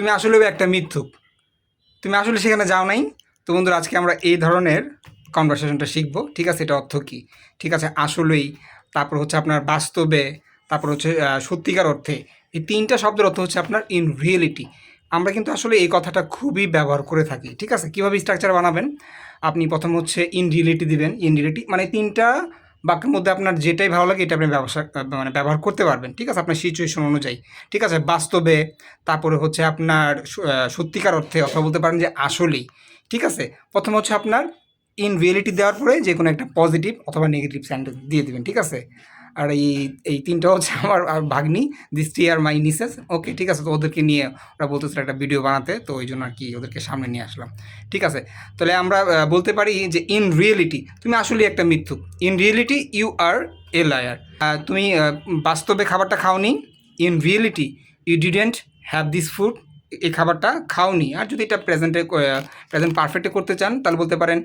তুমি আসলে একটা মিথ্যুক। তুমি আসলে সেখানে যাও নাই। তো বন্ধুরা, আজকে আমরা এই ধরনের কনভারসেশনটা শিখব। ঠিক আছে, এটা অর্থ কী? ঠিক আছে, আসলেই। তারপর হচ্ছে আপনার বাস্তবে, তারপর হচ্ছে সত্যিকার অর্থে। এই তিনটা শব্দের অর্থ হচ্ছে আপনার ইন রিয়েলিটি আমরা কিন্তু আসলে এই কথাটা খুবই ব্যবহার করে থাকি। ঠিক আছে, কীভাবে স্ট্রাকচার বানাবেন? আপনি প্রথম হচ্ছে ইন রিয়েলিটি দিবেন। ইন রিয়েলিটি মানে তিনটা বাক্যের মধ্যে আপনার যেটাই ভালো লাগে এটা আপনি ব্যবসা মানে ব্যবহার করতে পারবেন। ঠিক আছে? আপনার সিচুয়েশন অনুযায়ী। ঠিক আছে? বাস্তবে তারপরে হচ্ছে আপনার সত্যিকার অর্থে অথবা বলতে পারেন যে আসলেই। ঠিক আছে? প্রথম হচ্ছে আপনার ইন রিয়েলিটি দেওয়ার পরে যে কোনো একটা পজিটিভ অথবা নেগেটিভ স্যান্ডেল দিয়ে দেবেন। ঠিক আছে? আর এই এই তিনটা হচ্ছে আমার, আর ভাগ্নি দিস থ্রি আর মাই নিসেস ওকে ঠিক আছে, তো ওদেরকে নিয়ে ওরা বলতেছিল একটা ভিডিও বানাতে, তো ওই জন্য আর কি ওদেরকে সামনে নিয়ে আসলাম। ঠিক আছে, তাহলে আমরা বলতে পারি যে ইন রিয়েলিটি তুমি আসলে একটা মিথ্যুক। In reality you are a liar তুমি বাস্তবে খাবারটা খাওনি in reality you didn't have this food এই খাবারটা খাওনি। আর যদি এটা প্রেজেন্টে প্রেজেন্ট পারফেক্টে করতে চান, তাহলে বলতে পারেন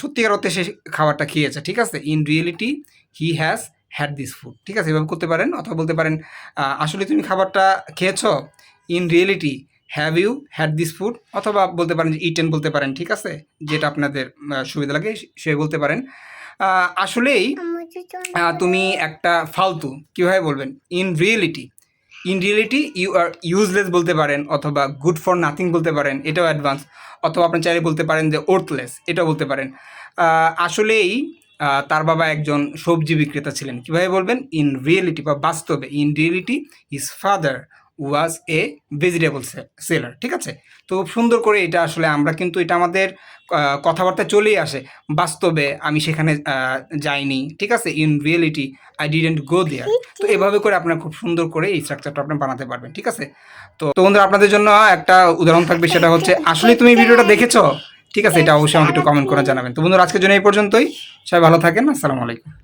সত্যিকার অর্থে সে খাবারটা খেয়েছে। ঠিক আছে in reality he has had this food ঠিক আছে? এভাবে করতে পারেন অথবা বলতে পারেন আসলে তুমি খাবারটা খেয়েছ in reality have you had this food অথবা বলতে পারেন যে ইটেন বলতে পারেন, ঠিক আছে? যেটা আপনাদের সুবিধা লাগে, সে বলতে পারেন। আসলেই তুমি একটা ফালতু, কীভাবে বলবেন? In reality in reality you are useless বলতে পারেন, অথবা গুড ফর নাথিং বলতে পারেন, এটাও অ্যাডভান্স অথবা আপনি চাইলে বলতে পারেন যে ওর্থলেস এটাও বলতে পারেন। আসলেই তার বাবা একজন সবজি বিক্রেতা ছিলেন। কীভাবে বলবেন? ইন রিয়েলিটি বা বাস্তবে in reality his father was a vegetable seller ঠিক আছে? তো সুন্দর করে এটা আসলে আমরা কিন্তু এটা আমাদের কথাবার্তা চলেই আসে। বাস্তবে আমি সেখানে আহ, যাইনি ঠিক আছে? In reality I didn't go there তো এভাবে করে আপনার খুব সুন্দর করে এই স্ট্রাকচারটা আপনি বানাতে পারবেন ঠিক আছে? তো তো বন্ধুরা আপনাদের জন্য একটা উদাহরণ থাকবে সেটা হচ্ছে আসলে তুমি ভিডিওটা দেখেছ? ঠিক আছে এটা অবশ্যই আমাকে একটু কমেন্ট করে জানাবেন। তো বন্ধুরা আজকের জন্য এই পর্যন্তই। সবাই ভালো থাকেন আসসালামু আলাইকুম।